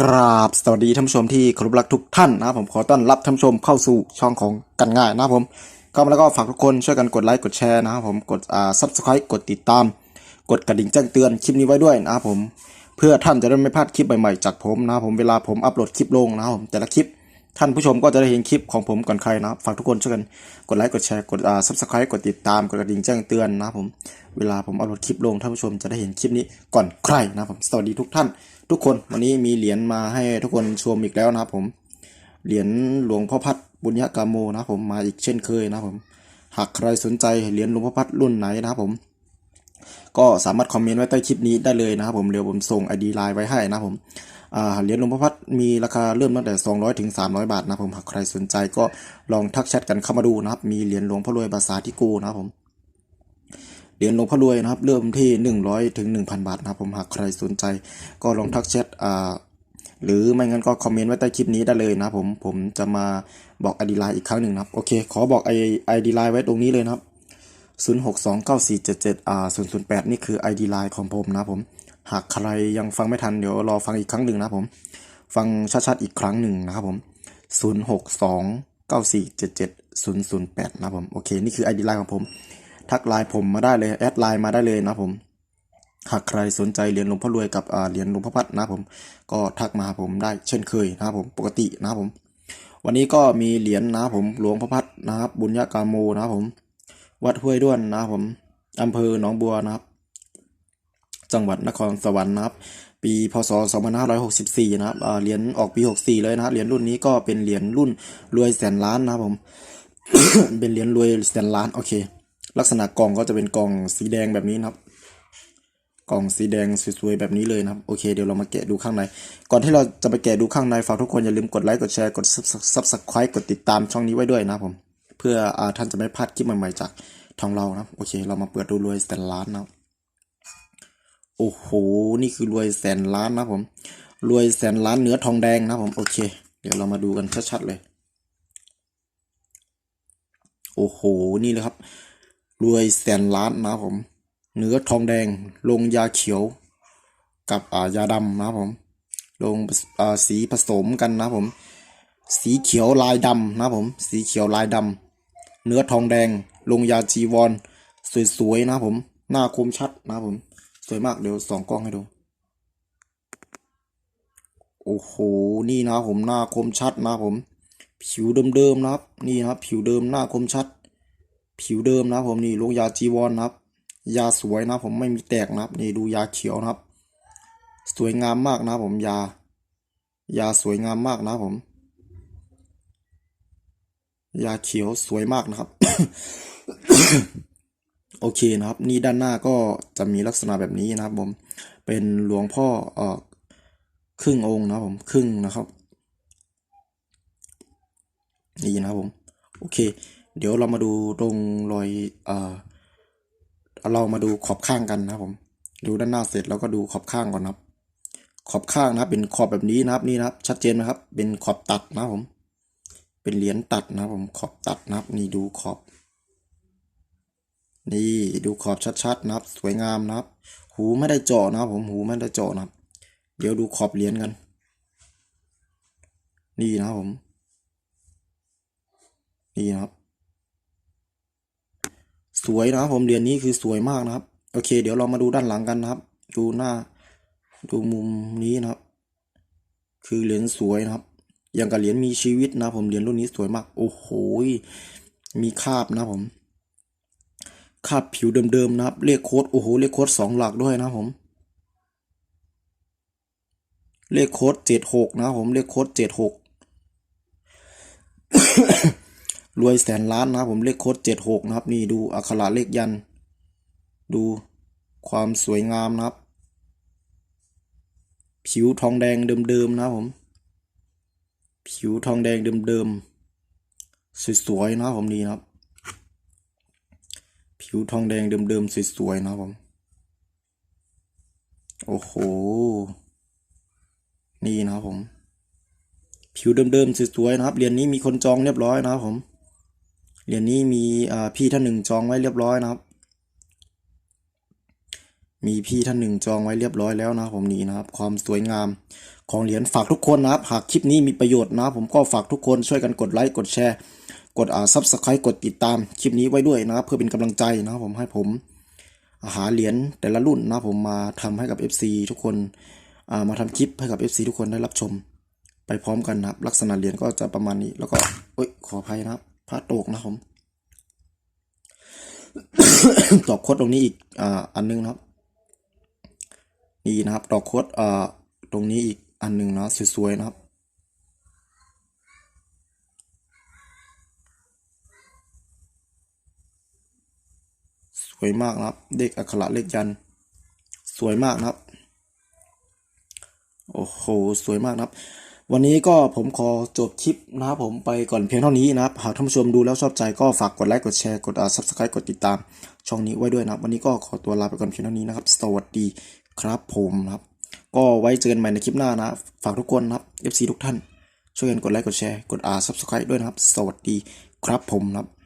กราบสวัสดีท่านผู้ชมที่เคารพรักทุกท่านนะครับผมขอต้อนรับท่านผู้ชมเข้าสู่ช่องของกันง่ายนะครับผมก็แล้วก็ฝากทุกคนช่วยกันกดไลค์กดแชร์นะครับผมกดอ่าซับสไครต์กดติดตาม กดกระดิ่งแจ้งเตือนคลิปนี้ไว้ด้วยนะครับผมเพื่อท่านจะได้ไม่พลาดคลิปใหม่ๆจากผมนะครับผมเวลาผมอัปโหลดคลิปลงนะครับผมแต่ละคลิป ท่านผู้ชมก็จะได้เห็นคลิปของผมก่อนใครนะครับฝากทุกคนช่วยกันกดไลค์กดแชร์กดอ่าซับสไครต์กดติดตามกดกระดิ่งแจ้งเตือนนะครับผมเวลาผมอัปโหลดคลิปลงท่านผู้ชมจะได้เห็นคลิปนี้ก่อนใครนะครับผมสวัสดีทุกท่าน ทุกคนวันนี้มีเหรียญมาให้ทุกคนชมอีกแล้วนะครับผมเหรียญหลวงพ่อพัดบุญญกาโมนะครับผมมาอีกเช่นเคยนะครับผมหากใครสนใจเหรียญหลวงพ่อพัดรุ่นไหนนะครับผมก็สามารถคอมเมนต์ไว้ใต้คลิปนี้ได้เลยนะครับผมเดี๋ยวผมส่ง ID ไลน์ไว้ให้นะครับผม เหรียญหลวงพ่อพัดมีราคาเริ่มตั้งแต่ 200ถึง300 บาทนะผมหากใครสนใจก็ลองทักแชทกันเข้ามาดูนะครับ มีเหรียญหลวงพ่อรวยภาษาที่กูนะครับผมเหรียญหลวงพ่อรวยนะครับ เริ่มที่ 100ถึง1,000 บาทนะครับผมหากใครสนใจ ก็ลองทักแชทอ่าหรือไม่งั้นก็คอมเมนต์ไว้ใต้คลิปนี้ได้เลยนะผมผมจะมาบอก ID ไลน์อีกครั้งหนึ่งนะครับ โอเค ขอบอก ID ไลน์ไว้ตรงนี้เลยนะครับ 06294770อ่า008 นี่คือ ID ไลน์ของผมนะผม หากใครยังฟังไม่ทันเดี๋ยวรอฟังอีกครั้งหนึ่งนะผม ฟังชัดๆอีกครั้งหนึ่งนะครับผม 0629477008 นะผม โอเค นี่คือ ID ไลน์ของผม ทักไลน์ผมมาได้เลย แอดไลน์มาได้เลยนะผม หากใครสนใจเหรียญหลวงพ่อรวยกับอ่าเหรียญหลวงพ่อพัดนะผม ก็ทักมาผมได้เช่นเคยนะครับผม ปกตินะครับผม วันนี้ก็มีเหรียญนะผม หลวงพ่อพัดนะครับ บุญญากาโมนะครับผม วัดห้วยด้วนนะครับผมอำเภอหนองบัวนะครับ จังหวัดนครสวรรค์นะครับ ปีพศ2564 นะครับเหรียญออกปี 64 เลยนะครับเหรียญรุ่นนี้ก็เป็นเหรียญรุ่นรวยแสนล้านนะครับผม เป็นเหรียญรวยแสนล้านโอเค ลักษณะกล่องก็จะเป็นกล่องสีแดงแบบนี้นะครับกล่องสีแดงสวยๆแบบนี้เลยนะครับโอเคเดี๋ยวเรามาแกะดูข้างใน ก่อนที่เราจะไปแกะดูข้างในฝากทุกคนอย่าลืมกดไลค์กดแชร์กดซับสไครต์กดติดตามช่องนี้ไว้ด้วยนะผม เพื่ออท่านจะไม่พลาดคลิปใหม่ๆจากทางเรานะโอเค เรามาเปิดดูรวยแสนล้านนะครับ โอ้โห นี่คือรวยแสนล้านนะผม รวยแสนล้านเนื้อทองแดงนะผม โอเค เดี๋ยวเรามาดูกันชัดๆเลย โอ้โห นี่เลยครับ รวยแสนล้านนะผม เนื้อทองแดง ลงยาเขียว กับอ่ายาดำนะผม ลงอ่าสีผสมกันนะผม สีเขียวลายดำนะผม สีเขียวลายดำ เนื้อทองแดง ลงยาจีวร สวยๆนะผม หน้าคมชัดนะผม สวยมากเดี๋ยวสองกล้องให้ดู โอ้โห นี่นะผมหน้าคมชัดนะผม ผิวเดิมๆนะครับ นี่นะครับ ผิวเดิมหน้าคมชัด ผิวเดิมนะผมนี่ลงยาจีวรนนะครับ ยาสวยนะผมไม่มีแตกนะครับ นี่ดูยาเขียวนะครับ สวยงามมากนะผมยา ยาสวยงามมากนะผม ยาเขียวสวยมากนะครับ โอเคนะครับ นี่ด้านหน้าก็จะมีลักษณะแบบนี้นะครับผมเป็นหลวงพ่อเอ่อครึ่งองค์นะครับผมครึ่งนะครับนี่นะครับผมโอเค เดี๋ยวเรามาดูตรงรอยเอ่อเรามาดูขอบข้างกันนะครับผมดูด้านหน้าเสร็จแล้วก็ดูขอบข้างก่อนนะครับ ขอบข้างนะครับ เป็นขอบแบบนี้นะครับนี่นะครับ ชัดเจนไหมครับ เป็นขอบตัดนะครับผม เป็นเหรียญตัดนะครับผมขอบตัดนะครับ นี่ดูขอบ นี่ดูขอบชัดๆนะครับ สวยงามนะครับ หูไม่ได้เจาะนะครับ ผมหูไม่ได้เจาะนะครับ เดี๋ยวดูขอบเหรียญกัน นี่นะครับผม นี่นะครับ สวยนะครับผมเหรียญนี้คือสวยมากนะครับ โอเค เดี๋ยวเรามาดูด้านหลังกันนะครับ ดูหน้า ดูมุมนี้นะครับ คือเหรียญสวยนะครับ อย่างกับเหรียญมีชีวิตนะผมเหรียญรุ่นนี้สวยมาก โอ้โห มีคาบนะผม คาบผิวเดิมๆนะครับ เลขโค้ดโอ้โห เลขโค้ดสองหลักด้วยนะผม เลขโค้ดเจ็ดหกนะผมเลขโค้ดเจ็ดหกรวยแสนล้านนะผมเลขโค้ดเจ็ดหกนะครับ นี่ดูอักขระเลขยัน ดูความสวยงามนะครับ ผิวทองแดงเดิมๆนะผม ผิวทองแดงเดิมๆสวยๆนะผมนี่นะครับ ผิวทองแดงเดิมๆสวยๆนะผม โอ้โห นี่นะผม ผิวเดิมๆสวยๆนะครับ เหรียญนี้มีคนจองเรียบร้อยนะครับผม เหรียญนี้มีพี่ท่านหนึ่งจองไว้เรียบร้อยนะครับ มีพี่ท่านหนึ่งจองไว้เรียบร้อยแล้วนะผมนี่นะครับ ความสวยงามของเหรียญฝากทุกคนนะครับ หากคลิปนี้มีประโยชน์นะผมก็ฝากทุกคนช่วยกันกดไลค์กดแชร์ กดอ่าซับสไครต์กดติดตามคลิปนี้ไว้ด้วยนะครับ เพื่อเป็นกำลังใจนะครับผมให้ผมหาเหรียญแต่ละรุ่นนะผมมาทำให้กับ FC ทุกคนามาทำคลิปให้กับ FC ทุกคนได้รับชม ไปพร้อมกันนะครับ ลักษณะเหรียญก็จะประมาณนี้แล้วก็เอ้ยขออภัยนะครับพระโตกนะครับผมดอกโคดตรงนี้อีกอ่าอันหนึงนะครับ นี่นะครับดอกโคดอ่าตรงนี้อีกอันหนึ่งนะสวยๆนะครับ ส วยมากนะครับเด็กอักขระเลขยัน สวยมากนะครับ โอ้โห สวยมากนะครับ วันนี้ก็ผมขอจบคลิปนะครับผมไปก่อนเพียงเท่านี้นะครับ หากท่านผู้ชมดูแล้วชอบใจก็ฝากกดไลค์กดแชร์กดอ่า subscribe กดติดตาม ช่องนี้ไว้ด้วยนะครับ วันนี้ก็ขอตัวลาไปก่อนเพียงเท่านี้นะครับ สวัสดีครับผมนะครับก็ไว้เจอกันใหม่ในคลิปหน้านะ ฝากทุกคนนะครับ FC ทุกท่าน ช่วยกันกดไลค์กดแชร์ กดอ่า subscribe ด้วยนะครับ สวัสดีครับผมนะครับ